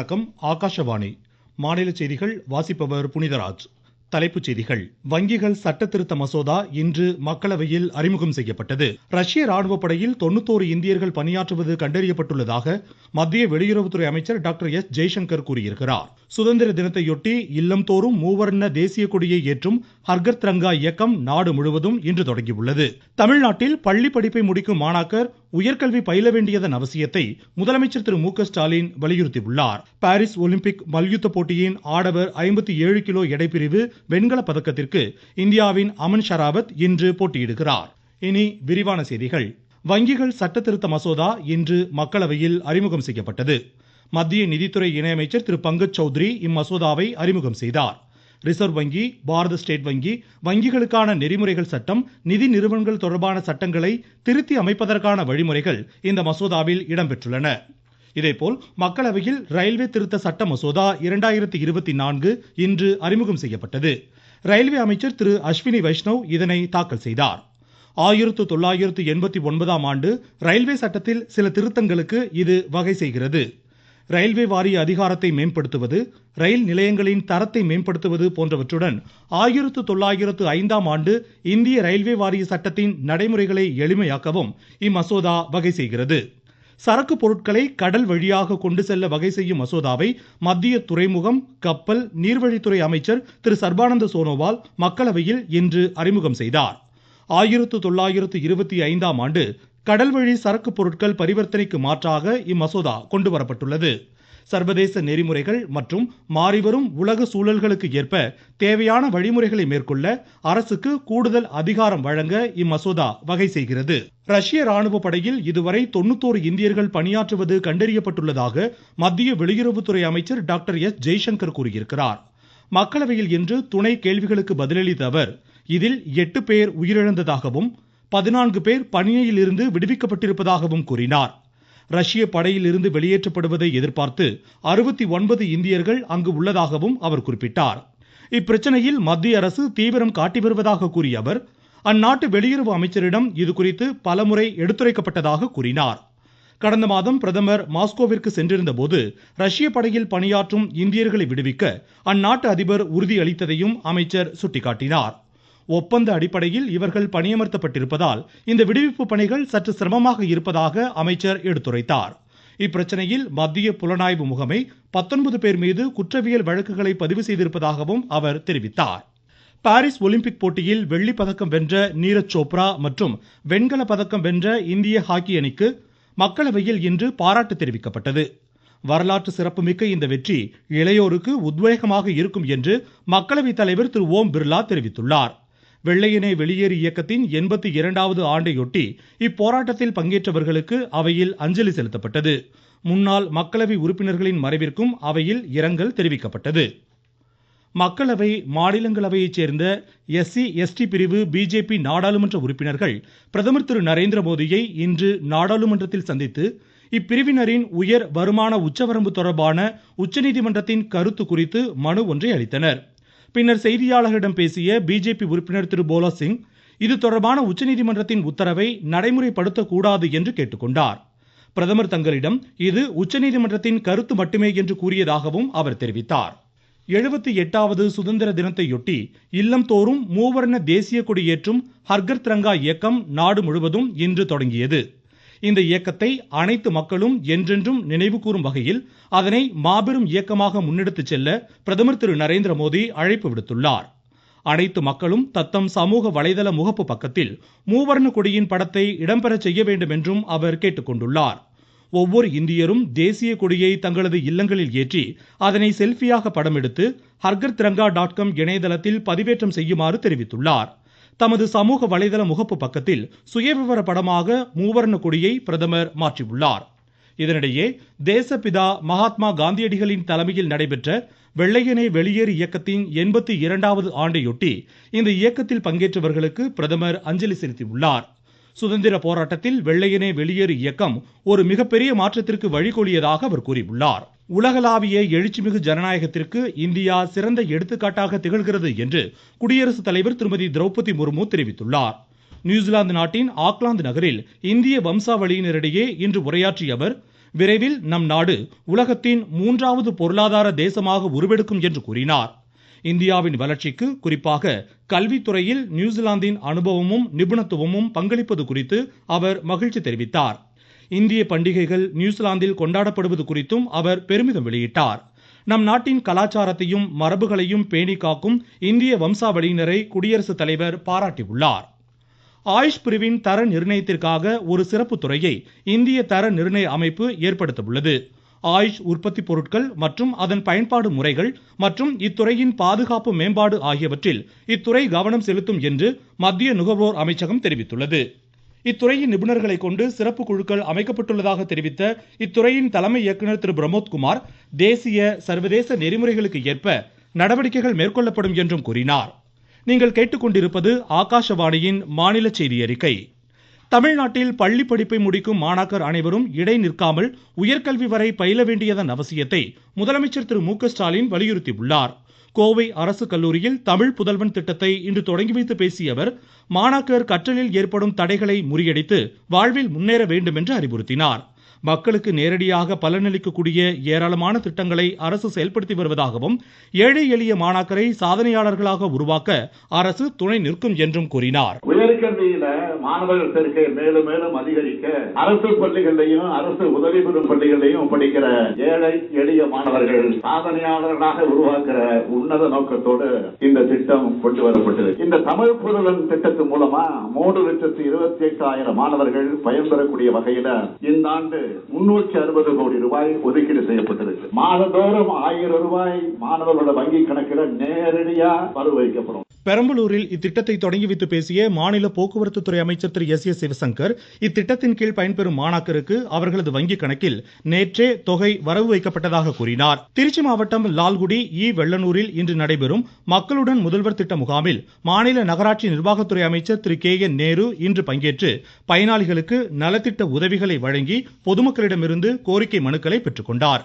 வணக்கம் ஆகாஷவாணி. மாநில செய்திகள் வாசிப்பவர் புனிதராஜ். தலைப்புச் செய்திகள். வங்கிகள் சட்ட திருத்த மசோதா இன்று மக்களவையில் அறிமுகம் செய்யப்பட்டது. ரஷ்ய ராணுவ படையில் தொண்ணூத்தோரு இந்தியர்கள் பணியாற்றுவது கண்டறியப்பட்டுள்ளதாக மத்திய வெளியுறவுத்துறை அமைச்சர் டாக்டர் எஸ். ஜெய்சங்கர் கூறியிருக்கிறார். சுதந்திர தினத்தையொட்டி இல்லம்தோறும் மூவர்ண தேசிய கொடியை ஏற்றும் ஹர்கர் திரங்கா இயக்கம் நாடு முழுவதும் இன்று தொடங்கியுள்ளது. தமிழ்நாட்டில் பள்ளி படிப்பை முடிக்கும் மாணாக்கர் உயர்கல்வி பயில வேண்டியதன் அவசியத்தை முதலமைச்சர் திரு மு க ஸ்டாலின் வலியுறுத்தியுள்ளார். பாரிஸ் ஒலிம்பிக் மல்யுத்த போட்டியின் ஆடவர் ஐம்பத்தி ஏழு கிலோ எடைப்பிரிவு வெண்கல பதக்கத்திற்கு இந்தியாவின் அமன் ஷராவத் இன்று போட்டியிடுகிறார். இனி விரிவான செய்திகள். வங்கிகள் சட்டத்திருத்த மசோதா இன்று மக்களவையில் அறிமுகம் செய்யப்பட்டது. மத்திய நிதித்துறை இணையமைச்சர் திரு பங்கஜ் சௌத்ரி இம்மசோதாவை அறிமுகம் செய்தார். ரிசர்வ் வங்கி பாரத ஸ்டேட் வங்கி வங்கிகளுக்கான நெறிமுறைகள் சட்டம் நிதி நிறுவனங்கள் தொடர்பான சட்டங்களை திருத்தி அமைப்பதற்கான வழிமுறைகள் இந்த மசோதாவில் இடம்பெற்றுள்ளன. இதேபோல் மக்களவையில் ரயில்வே திருத்த சட்ட மசோதா இரண்டாயிரத்தி இருபத்தி நான்கு இன்று அறிமுகம் செய்யப்பட்டது. ரயில்வே அமைச்சர் திரு. அஸ்வினி வைஷ்ணவ் இதனை தாக்கல் செய்தார். ஆயிரத்து தொள்ளாயிரத்து எண்பத்தி ஒன்பதாம் ஆண்டு ரயில்வே சட்டத்தில் சில திருத்தங்களுக்கு இது வகை செய்கிறது. ரயில்வே வாரிய அதிகாரத்தை மேம்படுத்துவது ரயில் நிலையங்களின் தரத்தை மேம்படுத்துவது போன்றவற்றுடன் ஆயிரத்து தொள்ளாயிரத்து ஐந்தாம் ஆண்டு இந்திய ரயில்வே வாரிய சட்டத்தின் நடைமுறைகளை எளிமையாக்கவும் இம்மசோதா வகை செய்கிறது. சரக்கு பொருட்களை கடல் வழியாக கொண்டு செல்ல வகை செய்யும் மசோதாவை மத்திய துறைமுகம் கப்பல் நீர்வழித்துறை அமைச்சர் திரு. சர்பானந்த சோனோவால் மக்களவையில் இன்று அறிமுகம் செய்தார். ஆயிரத்து தொள்ளாயிரத்து இருபத்தி ஐந்தாம் ஆண்டு கடல்வழி சரக்கு பொருட்கள் பரிவர்த்தனைக்கு மாற்றாக இம்மசோதா கொண்டு வரப்பட்டுள்ளது சர்வதேச நெறிமுறைகள் மற்றும் மாறிவரும் உலக சூழல்களுக்கு ஏற்ப தேவையான வழிமுறைகளை மேற்கொள்ள அரசுக்கு கூடுதல் அதிகாரம் வழங்க இம்மசோதா வகை செய்கிறது. ரஷ்ய ராணுவ படையில் இதுவரை தொண்ணூத்தோரு இந்தியர்கள் பணியாற்றுவது கண்டறியப்பட்டுள்ளதாக மத்திய வெளியுறவுத்துறை அமைச்சர் டாக்டர் எஸ். ஜெய்சங்கர் கூறியிருக்கிறார். மக்களவையில் இன்று துணை கேள்விகளுக்கு பதிலளித்த அவர் இதில் எட்டு பேர் உயிரிழந்ததாகவும் பதினான்கு பேர் பணியில் இருந்து விடுவிக்கப்பட்டிருப்பதாகவும் கூறினார். ரஷ்ய படையில் இருந்து வெளியேற்றப்படுவதை எதிர்பார்த்து அறுபத்தி ஒன்பது இந்தியர்கள் அங்கு உள்ளதாகவும் அவர் குறிப்பிட்டார். இப்பிரச்சனையில் மத்திய அரசு தீவிரம் காட்டி வருவதாக கூறிய அவர் அந்நாட்டு வெளியுறவு அமைச்சரிடம் இதுகுறித்து பலமுறை எடுத்துரைக்கப்பட்டதாக கூறினார். கடந்த மாதம் பிரதமர் மாஸ்கோவிற்கு சென்றிருந்த போது ரஷ்ய படையில் பணியாற்றும் இந்தியர்களை விடுவிக்க அந்நாட்டு அதிபர் உறுதியளித்ததையும் அமைச்சர் சுட்டிக்காட்டினார். ஒப்பந்த அடிப்படையில் இவர்கள் பணியமர்த்தப்பட்டிருப்பதால் இந்த விடுவிப்பு பணிகள் சற்று சிரமமாக இருப்பதாக அமைச்சர் எடுத்துரைத்தார். இப்பிரச்சனையில் மத்திய புலனாய்வு முகமை பத்தொன்பது பேர் மீது குற்றவியல் வழக்குகளை பதிவு செய்திருப்பதாகவும் அவர் தெரிவித்தார். பாரிஸ் ஒலிம்பிக் போட்டியில் வெள்ளி பதக்கம் வென்ற நீரஜ் சோப்ரா மற்றும் வெண்கல பதக்கம் வென்ற இந்திய ஹாக்கி அணிக்கு மக்களவையில் இன்று பாராட்டு தெரிவிக்கப்பட்டது. வரலாற்று சிறப்புமிக்க இந்த வெற்றி இளையோருக்கு உத்வேகமாக இருக்கும் என்று மக்களவைத் தலைவர் திரு ஓம் பிர்லா தெரிவித்துள்ளார். வெள்ளையனே வெளியேறு இயக்கத்தின் எண்பத்தி இரண்டாவது ஆண்டையொட்டி இப்போராட்டத்தில் பங்கேற்றவர்களுக்கு அவையில் அஞ்சலி செலுத்தப்பட்டது. முன்னாள் மக்களவை உறுப்பினர்களின் மறைவிற்கும் அவையில் இரங்கல் தெரிவிக்கப்பட்டது. மக்களவை மாநிலங்களவையைச் சேர்ந்த எஸ்சி எஸ்டி பிரிவு பிஜேபி நாடாளுமன்ற உறுப்பினர்கள் பிரதமர் திரு. நரேந்திர மோடியை இன்று நாடாளுமன்றத்தில் சந்தித்து இப்பிரிவினரின் உயர் வருமான உச்சவரம்பு தொடர்பான உச்சநீதிமன்றத்தின் கருத்து குறித்து மனு ஒன்றை அளித்தனர். பின்னர் செய்தியாளர்களிடம் பேசிய பிஜேபி உறுப்பினர் திரு. போலா சிங் இது தொடர்பான உச்சநீதிமன்றத்தின் உத்தரவை நடைமுறைப்படுத்தக்கூடாது என்று கேட்டுக்கொண்டார். பிரதமர் தங்களிடம் இது உச்சநீதிமன்றத்தின் கருத்து மட்டுமே என்று கூறியதாகவும் அவர் தெரிவித்தார். எழுபத்தி எட்டாவது சுதந்திர தினத்தையொட்டி இல்லம் தோறும் மூவர்ண தேசிய கொடி ஏற்றும் ஹர்கர் திரங்கா இயக்கம் நாடு முழுவதும் இன்று தொடங்கியது. இந்த இயக்கத்தை அனைத்து மக்களும் என்றென்றும் நினைவுகூறும் வகையில் அதனை மாபெரும் இயக்கமாக முன்னெடுத்துச் செல்ல பிரதமர் திரு நரேந்திர மோடி அழைப்பு விடுத்துள்ளார். அனைத்து மக்களும் தத்தம் சமூக வலைதள முகப்பு பக்கத்தில் மூவர்ண கொடியின் படத்தை இடம்பெற செய்ய வேண்டும் என்றும் அவர் கேட்டுக்கொண்டுள்ளார் ஒவ்வொரு இந்தியரும் தேசிய கொடியை தங்களது இல்லங்களில் ஏற்றி அதனை செல்ஃபியாக படம் எடுத்து ஹர்கர் திரங்கா டாட் காம் இணையதளத்தில் பதிவேற்றம் செய்யுமாறு தெரிவித்துள்ளார். தமது சமூக வலைதள முகப்பு பக்கத்தில் சுயவிவர படமாக மூவர்ண கொடியை பிரதமர் மாற்றியுள்ளார். இதனிடையே தேசப்பிதா மகாத்மா காந்தியடிகளின் தலைமையில் நடைபெற்ற வெள்ளையனே வெளியேறு இயக்கத்தின் எண்பத்தி இரண்டாவது ஆண்டையொட்டி இந்த இயக்கத்தில் பங்கேற்றவர்களுக்கு பிரதமர் அஞ்சலி செலுத்தியுள்ளார். சுதந்திர போராட்டத்தில் வெள்ளையனே வெளியேறு இயக்கம் ஒரு மிகப்பெரிய மாற்றத்திற்கு வழிகோலியதாக அவர் கூறியுள்ளார். உலகளாவிய எழுச்சிமிகு ஜனநாயகத்திற்கு இந்தியா சிறந்த எடுத்துக்காட்டாக திகழ்கிறது என்று குடியரசுத் தலைவர் திருமதி திரௌபதி முர்மு தெரிவித்துள்ளார். நியூசிலாந்து நாட்டின் ஆக்லாந்து நகரில் இந்திய வம்சாவளியினரிடையே இன்று உரையாற்றிய அவர் விரைவில் நம் நாடு உலகத்தின் மூன்றாவது பொருளாதார தேசமாக உருவெடுக்கும் என்று கூறினார். இந்தியாவின் வளர்ச்சிக்கு குறிப்பாக கல்வித்துறையில் நியூசிலாந்தின் அனுபவமும் நிபுணத்துவமும் பங்களிப்பது குறித்து அவர் மகிழ்ச்சி தெரிவித்தார். இந்திய பண்டிகைகள் நியூசிலாந்தில் கொண்டாடப்படுவது குறித்தும் அவர் பெருமிதம் வெளியிட்டார். நம் நாட்டின் கலாச்சாரத்தையும் மரபுகளையும் பேணி காக்கும் இந்திய வம்சாவளியினரை குடியரசுத் தலைவர் பாராட்டியுள்ளார். ஆயுஷ் பிரிவின் தர நிர்ணயத்திற்காக ஒரு சிறப்பு துறையை இந்திய தர நிர்ணய அமைப்பு ஏற்படுத்தவுள்ளது. ஆயுஷ் உற்பத்தி பொருட்கள் மற்றும் அதன் பயன்பாடு முறைகள் மற்றும் இத்துறையின் பாதுகாப்பு மேம்பாடு ஆகியவற்றில் இத்துறை கவனம் செலுத்தும் என்று மத்திய நுகர்வோர் அமைச்சகம் தெரிவித்துள்ளது. இத்துறையின் நிபுணர்களை கொண்டு சிறப்பு குழுக்கள் அமைக்கப்பட்டுள்ளதாக தெரிவித்த இத்துறையின் தலைமை இயக்குநர் திரு. பிரமோத்குமார் தேசிய சர்வதேச நெறிமுறைகளுக்கு ஏற்ப நடவடிக்கைகள் மேற்கொள்ளப்படும் என்றும் கூறினார். நீங்கள் கேட்டுக்கொண்டிருப்பது ஆகாஷவாணியின் மாநில செய்தி அறிக்கை. தமிழ்நாட்டில் பள்ளி படிப்பை முடிக்கும் மாணாக்கர் அனைவரும் இடை நிற்காமல் உயர்கல்வி வரை பயில வேண்டியதன் அவசியத்தை முதலமைச்சர் திரு. மு. ஸ்டாலின் வலியுறுத்தியுள்ளார். கோவை அரசு கல்லூரியில் தமிழ் புதல்வன் திட்டத்தை இன்று தொடங்கி வைத்து பேசிய அவர் மாணாக்கர் கற்றலில் ஏற்படும் தடைகளை முறியடித்து வாழ்வில் முன்னேற வேண்டும் என்று அறிவுறுத்தினார். மக்களுக்கு நேரடியாக பலனளிக்கக்கூடிய ஏராளமான திட்டங்களை அரசு செயல்படுத்தி வருவதாகவும் ஏழை எளிய மாணாக்கரை சாதனையாளர்களாக உருவாக்க அரசு துணை நிற்கும் என்றும் கூறினார். உயர்கல்வியில மாணவர்கள் சேர்க்கை மேலும் மேலும் அதிகரிக்க அரசு பள்ளிகளையும் அரசு உதவி பெறும் பள்ளிகளிலையும் படிக்கிற ஏழை எளிய மாணவர்கள் சாதனையாளர்களாக உருவாக்குற உன்னத நோக்கத்தோடு இந்த திட்டம் கொண்டு வரப்பட்டது. இந்த தமிழ் புதலன் திட்டத்தின் மூலமா மூன்று லட்சத்து இருபத்தி எட்டாயிரம் மாணவர்கள் பயன்பெறக்கூடிய வகையில இந்த ஆண்டு முன்னூற்றி அறுபது கோடி ரூபாய் ஒதுக்கீடு செய்யப்பட்டிருக்கு. மாதந்தோறும் ஆயிரம் ரூபாய் மாணவர்களோட வங்கி கணக்கில் நேரடியா பரவு வைக்கப்படும். பெரம்பலூரில் இத்திட்டத்தை தொடங்கி வைத்து பேசிய மாநில போக்குவரத்து துறை அமைச்சர் திரு எஸ் ஏ சிவசங்கர் இத்திட்டத்தின் கீழ் பயன்பெறும் மாணாக்கருக்கு அவர்களது வங்கிக் கணக்கில் நேற்றே தொகை வரவு வைக்கப்பட்டதாக கூறினார். திருச்சி மாவட்டம் லால்குடி இ. வெள்ளனூரில் இன்று நடைபெறும் மக்களுடன் முதல்வர் திட்ட முகாமில் மாநில நகராட்சி நிர்வாகத்துறை அமைச்சர் திரு கே என் நேரு இன்று பங்கேற்று பயனாளிகளுக்கு நலத்திட்ட உதவிகளை வழங்கி பொதுமக்களிடமிருந்து கோரிக்கை மனுக்களை பெற்றுக்கொண்டார்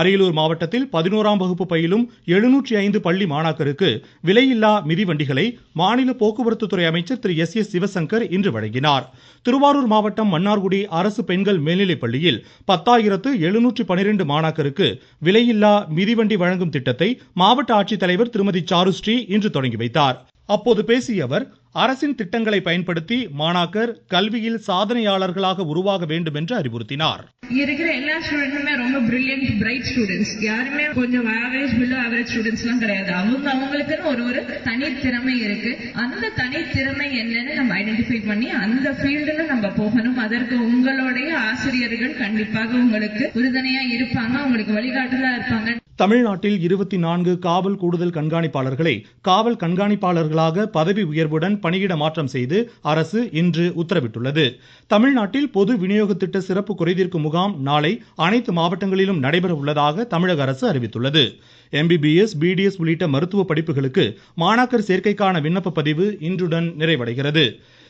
அரியலூர் மாவட்டத்தில் பதினோராம் வகுப்பு பயிலும் எழுநூற்றி ஐந்து பள்ளி மாணாக்கருக்கு விலையில்லா மிதிவண்டிகளை மாநில போக்குவரத்து துறை அமைச்சர் திரு எஸ் எஸ் சிவசங்கர் இன்று வழங்கினார். திருவாரூர் மாவட்டம் மன்னார்குடி அரசு பெண்கள் மேல்நிலைப் பள்ளியில் பத்தாயிரத்து எழுநூற்று பனிரெண்டு மாணாக்கருக்கு விலையில்லா மிதிவண்டி வழங்கும் திட்டத்தை மாவட்ட ஆட்சித்தலைவர் திருமதி சாருஸ்ரீ இன்று தொடங்கி வைத்தார். அப்போது பேசிய அவர் அரசின் திட்டங்களை பயன்படுத்தி மாணாக்கர் கல்வியில் சாதனையாளர்களாக உருவாக வேண்டும் என்று அறிவுறுத்தினார் இருக்கிற எல்லா ஸ்டூடெண்ட்டுமே ரொம்ப பிரில்லியன்ட் பிரைட் ஸ்டூடெண்ட்ஸ் யாருமே கொஞ்சம் ஆவரேஜ் பிலோ ஆவரேஜ் ஸ்டூடெண்ட்ஸ் எல்லாம் கிடையாது. அவங்க அவங்களுக்குன்னு ஒரு ஒரு தனி திறமை இருக்கு. அந்த தனி திறமை என்னன்னு நம்ம ஐடென்டிஃபை பண்ணி அந்த ஃபீல்டுல நம்ம போகணும். அதற்கு உங்களுடைய ஆசிரியர்கள் கண்டிப்பாக உங்களுக்கு உறுதுணையா இருப்பாங்க உங்களுக்கு வழிகாட்டுதலா இருப்பாங்க. தமிழ்நாட்டில் இருபத்தி நான்கு காவல் கூடுதல் கண்காணிப்பாளர்களை காவல் கண்காணிப்பாளர்களாக பதவி உயர்வுடன் பணியிட மாற்றம் செய்து அரசு இன்று உத்தரவிட்டுள்ளது. தமிழ்நாட்டில் பொது விநியோக திட்ட சிறப்பு குறைதீர்க்கும் முகாம் நாளை அனைத்து மாவட்டங்களிலும் நடைபெற உள்ளதாக தமிழக அரசு அறிவித்துள்ளது. எம்பிபிஎஸ் பிடிஎஸ் உள்ளிட்ட மருத்துவ படிப்புகளுக்கு மாணாக்கர் சேர்க்கைக்கான விண்ணப்ப பதிவு இன்றுடன் நிறைவடைகிறது.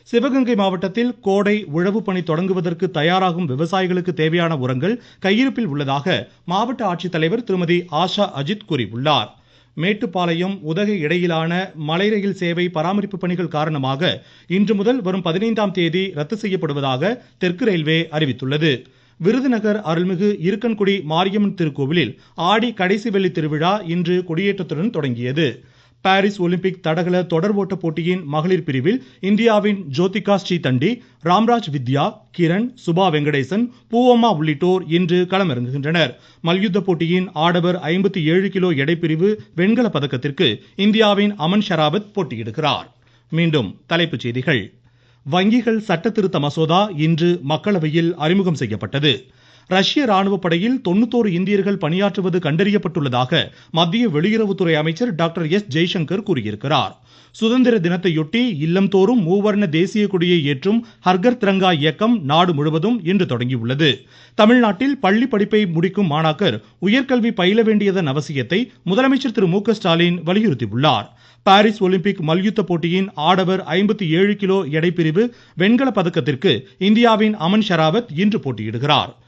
சிவகங்கை மாவட்டத்தில் கோடை உழவு பணி தொடங்குவதற்கு தயாராகும் விவசாயிகளுக்கு தேவையான உரங்கள் கையிருப்பில் உள்ளதாக மாவட்ட ஆட்சித்தலைவர் திருமதி ஆஷா அஜித் கூறியுள்ளார். மேட்டுப்பாளையம் உதகை இடையிலான மலை ரயில் சேவை பராமரிப்பு பணிகள் காரணமாக இன்று முதல் வரும் பதினைந்தாம் தேதி ரத்து செய்யப்படுவதாக தெற்கு ரயில்வே அறிவித்துள்ளது. விருதுநகர் அருள்மிகு இருக்கன்குடி மாரியம்மன் திருக்கோவிலில் ஆடி கடைசி வெள்ளி திருவிழா இன்று கொடியேற்றத்துடன் தொடங்கியது. பாரிஸ் ஒலிம்பிக் தடகள தொடர் ஓட்ட போட்டியின் மகளிர் பிரிவில் இந்தியாவின் ஜோதிகா ஸ்ரீதண்டி ராம்ராஜ் வித்யா கிரண் சுபா வெங்கடேசன் பூவம்மா உள்ளிட்டோர் இன்று களமிறங்குகின்றனர். மல்யுத்த போட்டியின் ஆடவர் ஐம்பத்தி ஏழு கிலோ எடைப்பிரிவு வெண்கல பதக்கத்திற்கு இந்தியாவின் அமன் ஷராவத் போட்டியிடுகிறார். மீண்டும் தலைப்புச் செய்திகள். வங்கிகள் சட்ட திருத்த மசோதா இன்று மக்களவையில் அறிமுகம் செய்யப்பட்டது. ரஷ்ய ராணுவ படையில் தொண்ணூத்தோரு இந்தியர்கள் பணியாற்றுவது கண்டறியப்பட்டுள்ளதாக மத்திய வெளியுறவுத்துறை அமைச்சர் டாக்டர் எஸ் ஜெய்சங்கர் கூறியிருக்கிறார். சுதந்திர தினத்தையொட்டி இல்லம்தோறும் மூவர்ண தேசிய கொடியை ஏற்றும் ஹர்கர் திரங்கா இயக்கம் நாடு முழுவதும் இன்று தொடங்கியுள்ளது. தமிழ்நாட்டில் பள்ளி படிப்பை முடிக்கும் மாணாக்கர் உயர்கல்வி பயில வேண்டியதன் அவசியத்தை முதலமைச்சர் திரு மு ஸ்டாலின் வலியுறுத்தியுள்ளார். பாரிஸ் ஒலிம்பிக் மல்யுத்த போட்டியின் ஆடவர் ஐம்பத்தி ஏழு கிலோ எடைப்பிரிவு வெண்கல பதக்கத்திற்கு இந்தியாவின் அமன் ஷராவத் இன்று போட்டியிடுகிறார்.